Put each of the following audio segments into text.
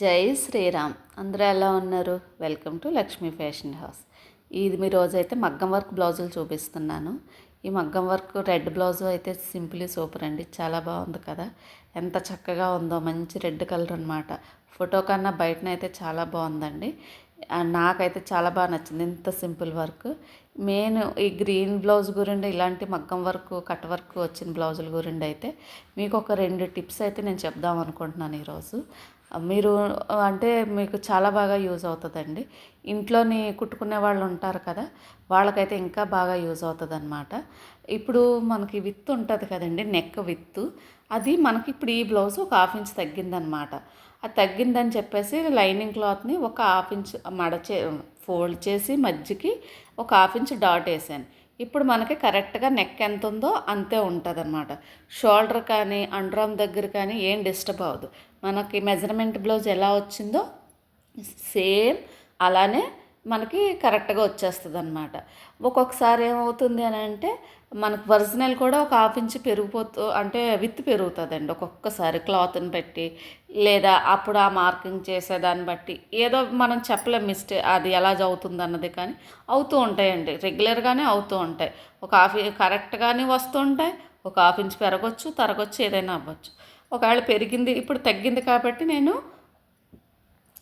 జై శ్రీరామ్. అందరూ ఎలా ఉన్నారు? Welcome to Lakshmi fashion house ఇది మీ రోజు అయితే మగ్గం వర్క్ బ్లౌజులు చూపిస్తున్నాను. ఈ మగ్గం వర్క్ రెడ్ బ్లౌజ్ అయితే సింపుల్లీ సూపర్ అండి. చాలా బాగుంది కదా. ఎంత చక్కగా ఉందో మంచి రెడ్ కలర్ అనమాట ఫోటో కన్నా బయటనైతే చాలా బాగుందండి. నాకైతే చాలా బాగా నచ్చింది. ఇంత సింపుల్ వర్క్. మెయిన్ ఈ గ్రీన్ బ్లౌజ్ గురించి ఇలాంటి మగ్గం వర్క్ కట్ వర్క్ వచ్చిన బ్లౌజుల గురించి అయితే మీకు ఒక రెండు టిప్స్ అయితే నేను చెప్దాం అనుకుంటున్నాను ఈరోజు. మీరు అంటే మీకు చాలా బాగా యూజ్ అవుతుందండి. ఇంట్లోని కుట్టుకునే వాళ్ళు ఉంటారు కదా వాళ్ళకైతే ఇంకా బాగా యూజ్ అవుతుంది అనమాట ఇప్పుడు మనకి విత్ ఉంటుంది కదండి నెక్ విత్ అది మనకి ఇప్పుడు ఈ బ్లౌజ్ ఒక హాఫ్ ఇంచ్ తగ్గిందనమాట. అది తగ్గిందని చెప్పేసి లైనింగ్ క్లాత్ని ఒక హాఫ్ ఇంచ్ మడచే ఫోల్డ్ చేసి మధ్యకి ఒక హాఫ్ ఇంచ్ డాట్ వేసాను. ఇప్పుడు మనకి కరెక్ట్గా నెక్ ఎంత ఉందో అంతే ఉంటుంది అనమాట షోల్డర్ కానీ అండ్రామ్ దగ్గర కానీ ఏం డిస్టర్బ్ అవ్వదు. మనకి మెజర్మెంట్ బ్లౌజ్ ఎలా వచ్చిందో సేమ్ అలానే మనకి కరెక్ట్గా వచ్చేస్తుంది అనమాట ఒక్కొక్కసారి ఏమవుతుంది అని అంటే మనకు ఒరిజినల్ కూడా ఒక హాఫ్ ఇంచ్ పెరిగిపోతూ అంటే విత్ పెరుగుతుందండి ఒక్కొక్కసారి క్లాత్ని బట్టి. లేదా అప్పుడు ఆ మార్కింగ్ చేసేదాన్ని బట్టి. ఏదో మనం చెప్పలేం మిస్టేక్ అది ఎలా అవుతుంది అన్నది కానీ అవుతూ ఉంటాయండి. రెగ్యులర్గానే అవుతూ ఉంటాయి. ఒక హాఫ్ కరెక్ట్గానే వస్తూ ఉంటాయి ఒక హాఫ్ ఇంచ్ పెరగచ్చు తరగొచ్చు ఏదైనా అవ్వచ్చు. ఒకవేళ పెరిగింది ఇప్పుడు తగ్గింది కాబట్టి నేను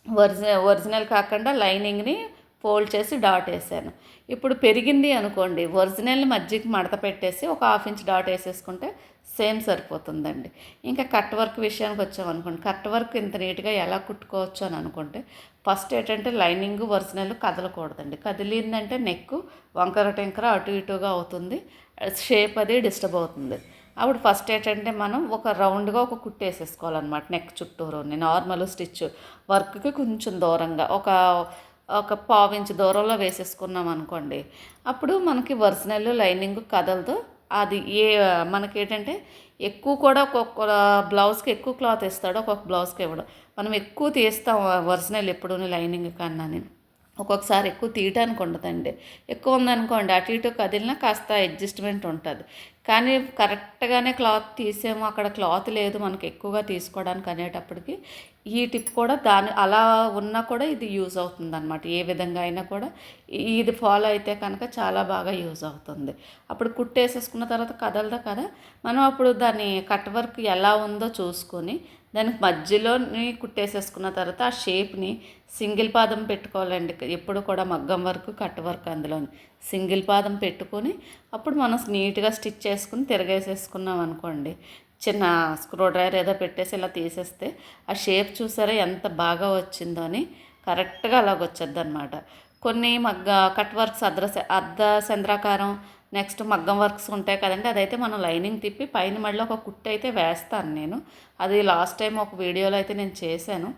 ఒరిజినల్ ఒరిజినల్ కాకుండా లైనింగ్ని ఫోల్డ్ చేసి డాట్ వేసాను. ఇప్పుడు పెరిగింది అనుకోండి ఒరిజినల్ మజ్జిగ మడత పెట్టేసి ఒక హాఫ్ ఇంచ్ డాట్ వేసేసుకుంటే సేమ్ సరిపోతుందండి. ఇంకా కట్ వర్క్ విషయానికి వచ్చామనుకోండి కట్ వర్క్ ఇంత నీట్గా ఎలా కుట్టుకోవచ్చు అని అనుకుంటే ఫస్ట్ ఏంటంటే లైనింగ్ ఒరిజినల్ కదలకూడదండి. కదిలిందంటే నెక్ వంకర టెంకర అటు ఇటుగా అవుతుంది షేప్ అది డిస్టర్బ్ అవుతుంది. అప్పుడు ఫస్ట్ ఏంటంటే మనం ఒక రౌండ్గా ఒక కుట్టు వేసేసుకోవాలన్నమాట నెక్ చుట్టూరుని నార్మల్ స్టిచ్ వర్క్కి కొంచెం దూరంగా ఒక ఒక పావించ్ దూరంలో వేసేసుకున్నాం అనుకోండి. అప్పుడు మనకి ఒరిజినల్ లైనింగ్ కదలదు. అది ఏ మనకి ఏంటంటే ఎక్కువ కూడా ఒక్కొక్క బ్లౌజ్కి ఎక్కువ క్లాత్ ఇస్తాడు ఒక్కొక్క బ్లౌజ్కి ఇవ్వడం. మనం ఎక్కువ తీస్తాం ఒరిజినల్ ఎప్పుడు లైనింగ్ కన్నా నేను. ఒక్కొక్కసారి ఎక్కువ తీయటానికి ఉండదండి. ఎక్కువ ఉందనుకోండి అటు ఇటు కదిలినా కాస్త అడ్జస్ట్మెంట్ ఉంటుంది. కానీ కరెక్ట్గానే క్లాత్ తీసేమో అక్కడ క్లాత్ లేదు మనకి ఎక్కువగా తీసుకోవడానికి అనేటప్పటికి ఈ టిప్ కూడా దాని అలా ఉన్నా కూడా ఇది యూజ్ అవుతుంది అనమాట ఏ విధంగా అయినా కూడా ఇది ఫాలో అయితే కనుక చాలా బాగా యూజ్ అవుతుంది. అప్పుడు కుట్టేసేసుకున్న తర్వాత కదలదా కదా. మనం అప్పుడు దాన్ని కట్ వర్క్ ఎలా ఉందో చూసుకొని దానికి మధ్యలోని కుట్టేసేసుకున్న తర్వాత ఆ షేప్ని సింగిల్ పాదం పెట్టుకోవాలండి. ఎప్పుడు కూడా మగ్గం వర్క్ కట్ వర్క్ అందులోని. సింగిల్ పాదం పెట్టుకొని అప్పుడు మనం నీట్గా స్టిచ్ చేసుకుని తిరగేసేసుకున్నాం అనుకోండి. చిన్న స్క్రూ డ్రైవర్ ఏదో పెట్టేసి ఇలా తీసేస్తే ఆ షేప్ చూసారా ఎంత బాగా వచ్చిందో అని కరెక్ట్గా అలాగొచ్చేద్ది అనమాట కొన్ని మగ్గ కట్ వర్క్స్ అర్ధ అర్ధ చంద్రాకారం నెక్స్ట్ మగ్గం వర్క్స్ ఉంటాయి కదండి అదైతే మనం లైనింగ్ తిప్పి పైన మళ్ళీ ఒక కుట్టు అయితే వేస్తాను నేను. అది లాస్ట్ టైం ఒక వీడియోలో అయితే నేను చేశాను.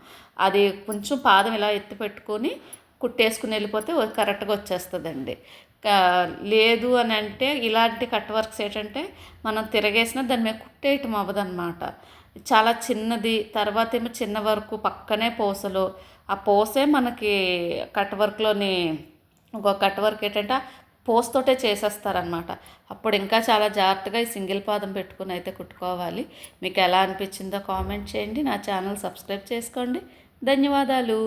అది కొంచెం పాదం ఇలా ఎత్తి పెట్టుకొని కుట్టేసుకుని వెళ్ళిపోతే కరెక్ట్గా వచ్చేస్తుందండి. లేదు అని అంటే ఇలాంటి కట్ వర్క్స్ ఏంటంటే మనం తిరగేసిన దాని మీద కుట్టేయటం అవ్వదన్నమాట. చాలా చిన్నది తర్వాత ఏమో చిన్న వరకు పక్కనే పూసలు. ఆ పూసే మనకి కట్ వర్క్లోని ఒక కట్ వర్క్ ఏంటంటే పోస్తోటే చేసేస్తారనమాట అప్పుడు ఇంకా చాలా జాగ్రత్తగా ఈ సింగిల్ పాదం పెట్టుకుని అయితే కుట్టుకోవాలి. మీకు ఎలా అనిపించిందో కామెంట్ చేయండి. నా ఛానల్ సబ్స్క్రైబ్ చేసుకోండి. ధన్యవాదాలు.